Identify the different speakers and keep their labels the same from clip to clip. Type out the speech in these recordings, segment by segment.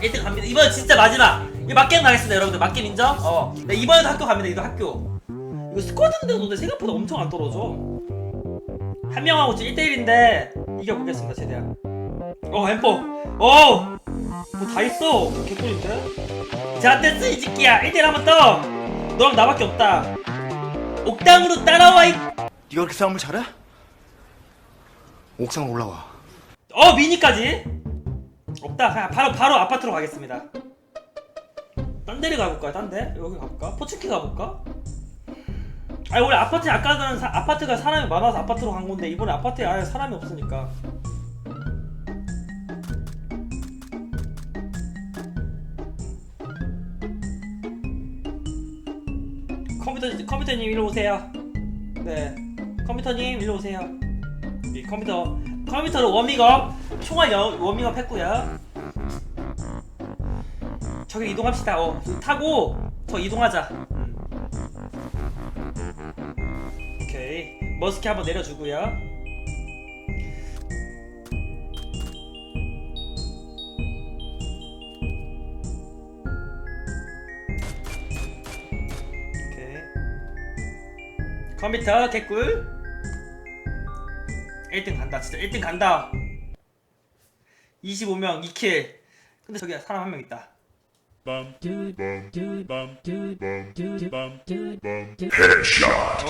Speaker 1: 1등 갑니다. 이번 진짜 마지막. 이 맞게임 가겠습니다, 여러분들. 맞게임 인정? 어. 네, 이번에도 학교 갑니다. 이거 학교. 이거 스쿼드인데 근데 생각보다 엄청 안 떨어져. 한 명하고 지금 1대1인데 이겨보겠습니다, 최대한. 어, 엠포. 어! 뭐다 있어. 개꿀인데? 자, 됐어, 이 새끼야. 1대1 한번 떠. 너랑 나밖에 없다. 옥당으로 따라와, 이.
Speaker 2: 네가 그렇게 싸움을 잘해? 옥상 올라와.
Speaker 1: 어, 미니까지? 없다. 그냥 바로, 바로 아파트로 가겠습니다. 딴 데를 가볼까요, 딴 데? 여기 가볼까? 포츠키 가볼까? 아니, 원래 아파트, 아까는 사, 아파트가 사람이 많아서 아파트로 간 건데, 이번에 아파트에 아예 사람이 없으니까. 컴퓨터, 컴퓨터님, 일로 오세요. 네. 컴퓨터님, 일로 오세요. 이 컴퓨터 컴퓨터로 워밍업. 총알 여, 워밍업 했고요. 저기 이동합시다. 어 타고 저 이동하자. 음. 오케이. 머스키 한번 내려주고요. 오케이. 컴퓨터 개꿀 1등 간다. 진짜 1등 간다. 25명 2킬 근데 저기 사람 한 명 있다.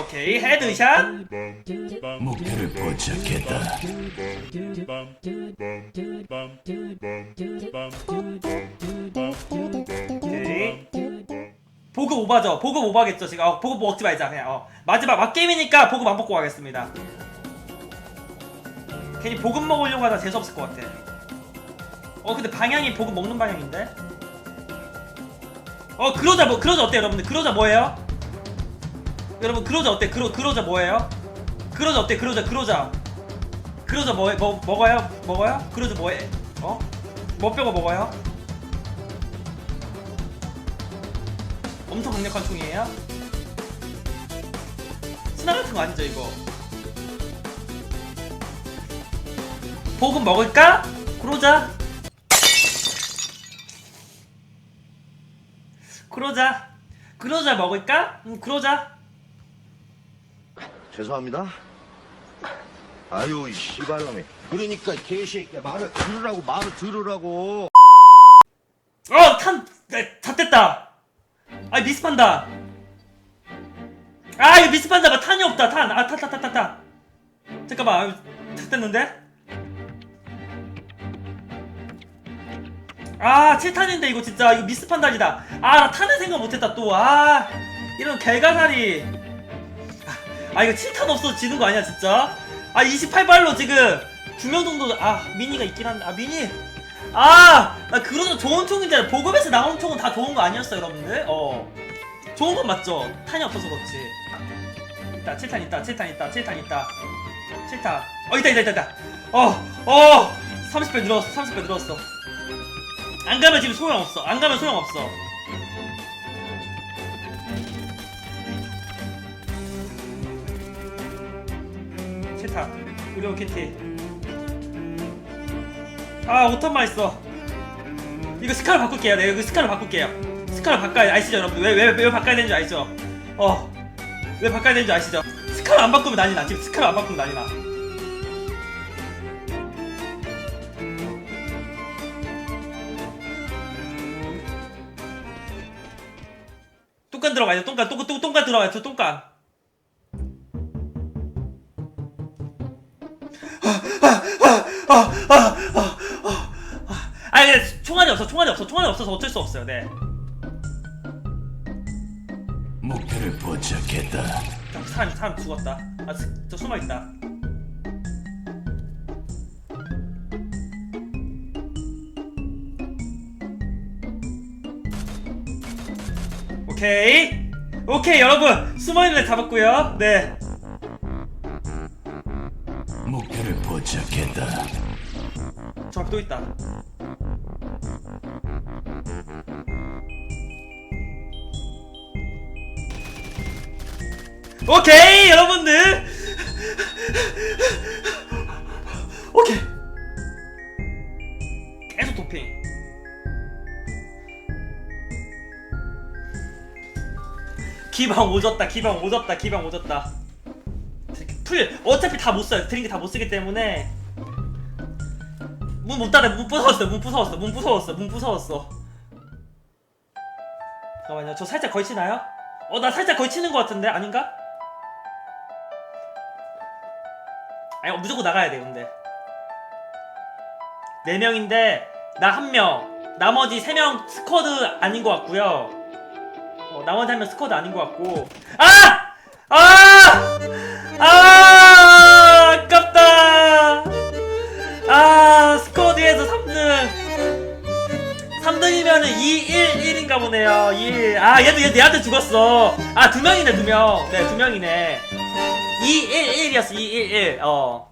Speaker 1: 오케이. 헤드샷.
Speaker 3: 목표를 포착했다.
Speaker 1: 오케이. 보급 오바죠. 보급 오바겠죠 지금. 어, 보급 먹지 말자 그냥. 어. 마지막 막게임이니까 보급 안 먹고 가겠습니다 괜히 보급 먹으려고 하다 재수 없을 것 같아 어 근데 방향이 보급 먹는 방향인데 어 그로자 뭐 그로자 어때 여러분들 그로자 뭐예요? 여러분 그로자 어때 그로 그로자 뭐예요? 그로자 어때 그로자 그로자 그로자 뭐, 뭐 먹어요? 먹어요? 그로자 뭐해? 어? 뭐 뼈가 먹어요? 엄청 강력한 총이에요? 스나 같은 거 아니죠 이거? 보급 먹을까? 그러자 그러자 그러자 먹을까? 응 그러자
Speaker 2: 죄송합니다. 아유, 이 씨발놈이. 그러니까 개새끼야 말을 들으라고 말을 들으라고.
Speaker 1: 어! 탄! 네, 잣됐다! 아 미스판다! 아 이거 미스판다 봐 탄이 없다 탄! 아 탄 탄 탄 탄 탄 잠깐만 아, 잣됐는데? 아 7탄인데 이거 진짜 이거 미스판달이다 아나 탄을 생각 못했다 또 아 이런 개가살이 아 이거 7탄 없어도 지는 거 아니야 진짜? 아 28발로 지금 두명 정도 아 미니가 있긴 한데 아 미니 아, 나 그런 좋은 총인데 보급에서 나온 총은 다 좋은 거 아니었어, 여러분들? 어. 좋은 건 맞죠? 탄이 없어서 그렇지. 있다, 7탄 있다, 7탄 있다, 7탄 있다. 7탄. 어, 있다, 있다, 있다, 있다. 어, 어! 30배 늘었어, 30배 늘었어. 안 가면 지금 소용없어. 안 가면 소용없어. 칠탄 의료 키티. 아 5턴만 있어. 이거 스카를 바꿀게요. 내가 이거 스카를 바꿀게요. 스카를 바꿔야 아시죠 여러분? 왜, 왜, 왜 바꿔야 되는지 아시죠? 어 왜 바꿔야 되는지 아시죠? 스카를 안 바꾸면 난리 나. 지금 스카를 안 바꾸면 난리 나 똥간 들어가야 돼. 똥간 똥, 똥, 똥간 들어가야 돼. 똥간. 아 근데 총알이 없어 총알이 없어 총알이 없어서 어쩔 수 없어요. 네.
Speaker 3: 목표를 포착했다.
Speaker 1: 저 사람 사람 죽었다. 아 저 숨어 있다 오케이. 오케이 여러분. 숨어 있는 애 잡았고요. 네.
Speaker 3: 목표를 포착했다.
Speaker 1: 저 앞에 또 있다. 오케이 여러분들. 오케이 기방 오졌다 기방 오졌다 기방 오졌다. 풀 어차피 다 못 써요. 드링크 다 못 쓰기 때문에. 문 못 닫아 문 부서웠어 문 부서웠어 문 부서웠어 문 부서웠어. 잠깐만요. 저 살짝 걸치나요? 어 나 살짝 걸치는 것 같은데? 아닌가? 아니 무조건 나가야 돼 근데. 4명인데 나한 명. 나머지 3명 스쿼드 아닌 것 같고요 어, 나머지 한명 스쿼드 아닌 것 같고. 아! 아! 아! 아깝다! 아 스쿼드에서 3등. 3등이면은 2, 1, 1인가 보네요. 2, 아 얘도 얘 얘한테 죽었어. 아 두 명이네 두명 네 두 명이네. 2, 1, 1이었어 2, 1, 1 어.